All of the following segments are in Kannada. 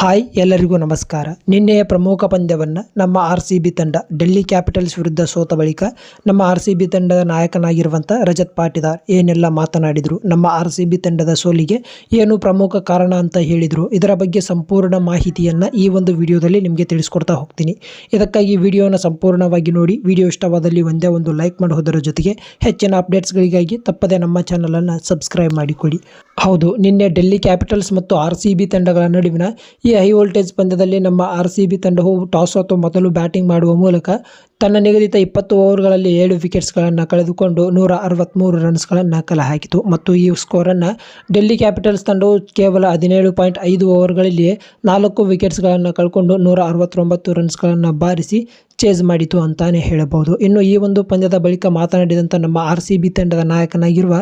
ಹಾಯ್, ಎಲ್ಲರಿಗೂ ನಮಸ್ಕಾರ. ನಿನ್ನೆಯ ಪ್ರಮುಖ ಪಂದ್ಯವನ್ನು ನಮ್ಮ ಆರ್ ಸಿ ಬಿ ತಂಡ ಡೆಲ್ಲಿ ಕ್ಯಾಪಿಟಲ್ಸ್ ವಿರುದ್ಧ ಸೋತ ಬಳಿಕ ನಮ್ಮ ಆರ್ ಸಿ ಬಿ ತಂಡದ ನಾಯಕನಾಗಿರುವಂಥ ರಜತ್ ಪಾಟಿದಾರ್ ಏನೆಲ್ಲ ಮಾತನಾಡಿದರು, ನಮ್ಮ ಆರ್ ಸಿ ಬಿ ತಂಡದ ಸೋಲಿಗೆ ಏನು ಪ್ರಮುಖ ಕಾರಣ ಅಂತ ಹೇಳಿದರು, ಇದರ ಬಗ್ಗೆ ಸಂಪೂರ್ಣ ಮಾಹಿತಿಯನ್ನು ಈ ಒಂದು ವಿಡಿಯೋದಲ್ಲಿ ನಿಮಗೆ ತಿಳಿಸ್ಕೊಡ್ತಾ ಹೋಗ್ತೀನಿ. ಇದಕ್ಕಾಗಿ ವಿಡಿಯೋನ ಸಂಪೂರ್ಣವಾಗಿ ನೋಡಿ, ವಿಡಿಯೋ ಇಷ್ಟವಾದಲ್ಲಿ ಒಂದೇ ಒಂದು ಲೈಕ್ ಮಾಡೋದರ ಜೊತೆಗೆ ಹೆಚ್ಚಿನ ಅಪ್ಡೇಟ್ಸ್ಗಳಿಗಾಗಿ ತಪ್ಪದೆ ನಮ್ಮ ಚಾನಲನ್ನು ಸಬ್ಸ್ಕ್ರೈಬ್ ಮಾಡಿಕೊಳ್ಳಿ. ಹೌದು, ನಿನ್ನೆ ಡೆಲ್ಲಿ ಕ್ಯಾಪಿಟಲ್ಸ್ ಮತ್ತು ಆರ್ ಸಿ ಬಿ ತಂಡಗಳ ನಡುವಿನ ಈ ಹೈ ವೋಲ್ಟೇಜ್ ಪಂದ್ಯದಲ್ಲಿ ನಮ್ಮ ಆರ್ ಸಿ ಬಿ ತಂಡವು ಟಾಸ್ ಸೋತು ಮೊದಲು ಬ್ಯಾಟಿಂಗ್ ಮಾಡುವ ಮೂಲಕ ತನ್ನ ನಿಗದಿತ ಇಪ್ಪತ್ತು ಓವರ್ಗಳಲ್ಲಿ ಏಳು ವಿಕೆಟ್ಸ್ಗಳನ್ನು ಕಳೆದುಕೊಂಡು ನೂರ ಅರವತ್ತ್ಮೂರು ರನ್ಸ್ಗಳನ್ನು ಕಲೆ ಹಾಕಿತು. ಮತ್ತು ಈ ಸ್ಕೋರನ್ನು ಡೆಲ್ಲಿ ಕ್ಯಾಪಿಟಲ್ಸ್ ತಂಡವು ಕೇವಲ ಹದಿನೇಳು ಪಾಯಿಂಟ್ ಐದು ಓವರ್ಗಳಲ್ಲಿಯೇ ನಾಲ್ಕು ವಿಕೆಟ್ಸ್ಗಳನ್ನು ಕಳ್ಕೊಂಡು ನೂರ ಅರವತ್ತೊಂಬತ್ತು ರನ್ಸ್ಗಳನ್ನು ಬಾರಿಸಿ ಚೇಸ್ ಮಾಡಿತು ಅಂತಾನೆ ಹೇಳಬಹುದು. ಇನ್ನು ಈ ಒಂದು ಪಂದ್ಯದ ಬಳಿಕ ಮಾತನಾಡಿದಂಥ ನಮ್ಮ ಆರ್ ಸಿ ಬಿ ತಂಡದ ನಾಯಕನಾಗಿರುವ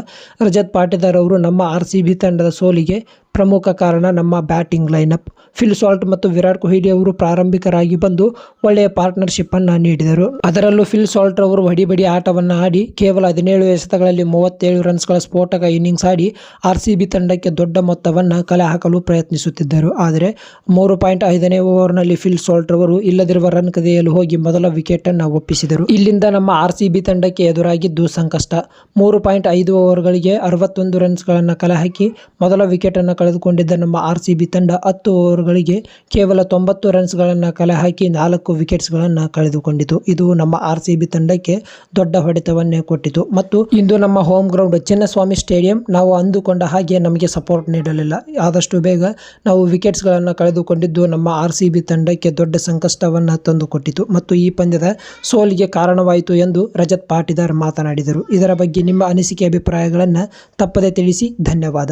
ರಜತ್ ಪಾಟೀದಾರ್ ಅವರು ನಮ್ಮ ಆರ್ ಸಿ ಬಿ ತಂಡದ ಸೋಲಿಗೆ ಪ್ರಮುಖ ಕಾರಣ ನಮ್ಮ ಬ್ಯಾಟಿಂಗ್ ಲೈನಪ್. ಫಿಲ್ ಸಾಲ್ಟ್ ಮತ್ತು ವಿರಾಟ್ ಕೊಹ್ಲಿ ಅವರು ಪ್ರಾರಂಭಿಕರಾಗಿ ಬಂದು ಒಳ್ಳೆಯ ಪಾರ್ಟ್ನರ್ಶಿಪ್ಪನ್ನು ನೀಡಿದರು. ಅದರಲ್ಲೂ ಫಿಲ್ ಸಾಲ್ಟ್ ಅವರು ಹೊಡಿಬಡಿ ಆಟವನ್ನು ಆಡಿ ಕೇವಲ ಹದಿನೇಳು ಎಸೆತಗಳಲ್ಲಿ ಮೂವತ್ತೇಳು ರನ್ಸ್ಗಳ ಸ್ಫೋಟಕ ಇನ್ನಿಂಗ್ಸ್ ಆಡಿ ಆರ್ ಸಿ ಬಿ ತಂಡಕ್ಕೆ ದೊಡ್ಡ ಮೊತ್ತವನ್ನು ಕಲೆ ಹಾಕಲು ಪ್ರಯತ್ನಿಸುತ್ತಿದ್ದರು. ಆದರೆ ಮೂರು ಪಾಯಿಂಟ್ ಐದನೇ ಓವರ್ನಲ್ಲಿ ಫಿಲ್ ಸಾಲ್ಟ್ ಅವರು ಇಲ್ಲದಿರುವ ರನ್ ಕದೆಯಲು ಹೋಗಿ ಮೊದಲ ವಿಕೆಟನ್ನು ಒಪ್ಪಿಸಿದರು. ಇಲ್ಲಿಂದ ನಮ್ಮ ಆರ್ ಸಿ ಬಿ ತಂಡಕ್ಕೆ ಎದುರಾಗಿದ್ದು ಸಂಕಷ್ಟ. ಮೂರು ಪಾಯಿಂಟ್ ಐದು ಓವರ್ಗಳಿಗೆ ಅರವತ್ತೊಂದು ರನ್ಸ್ಗಳನ್ನು ಕಲೆ ಹಾಕಿ ಮೊದಲ ವಿಕೆಟನ್ನು ಕಳೆದುಕೊಂಡಿದ್ದ ನಮ್ಮ ಆರ್ ಸಿ ಬಿ ತಂಡ ಹತ್ತು ಓವರ್ಗಳಿಗೆ ಕೇವಲ ತೊಂಬತ್ತು ರನ್ಸ್ಗಳನ್ನು ಕಲೆ ಹಾಕಿ ನಾಲ್ಕು ವಿಕೆಟ್ಸ್ಗಳನ್ನು ಕಳೆದುಕೊಂಡಿತು. ಇದು ನಮ್ಮ ಆರ್ ಸಿ ಬಿ ತಂಡಕ್ಕೆ ದೊಡ್ಡ ಹೊಡೆತವನ್ನೇ ಕೊಟ್ಟಿತು. ಮತ್ತು ಇಂದು ನಮ್ಮ ಹೋಮ್ ಗ್ರೌಂಡ್ ಚಿನ್ನಸ್ವಾಮಿ ಸ್ಟೇಡಿಯಂ ನಾವು ಅಂದುಕೊಂಡ ಹಾಗೆ ನಮಗೆ ಸಪೋರ್ಟ್ ನೀಡಲಿಲ್ಲ. ಆದಷ್ಟು ಬೇಗ ನಾವು ವಿಕೆಟ್ಸ್ಗಳನ್ನು ಕಳೆದುಕೊಂಡಿದ್ದು ನಮ್ಮ ಆರ್ ಸಿ ಬಿ ತಂಡಕ್ಕೆ ದೊಡ್ಡ ಸಂಕಷ್ಟವನ್ನು ತಂದುಕೊಟ್ಟಿತು. ಮತ್ತು ಈ ಪಂದ್ಯದ ಸೋಲಿಗೆ ಕಾರಣವಾಯಿತು ಎಂದು ರಜತ್ ಪಾಟೀದಾರ್ ಮಾತನಾಡಿದರು. ಇದರ ಬಗ್ಗೆ ನಿಮ್ಮ ಅನಿಸಿಕೆ, ಅಭಿಪ್ರಾಯಗಳನ್ನು ತಪ್ಪದೆ ತಿಳಿಸಿ. ಧನ್ಯವಾದ.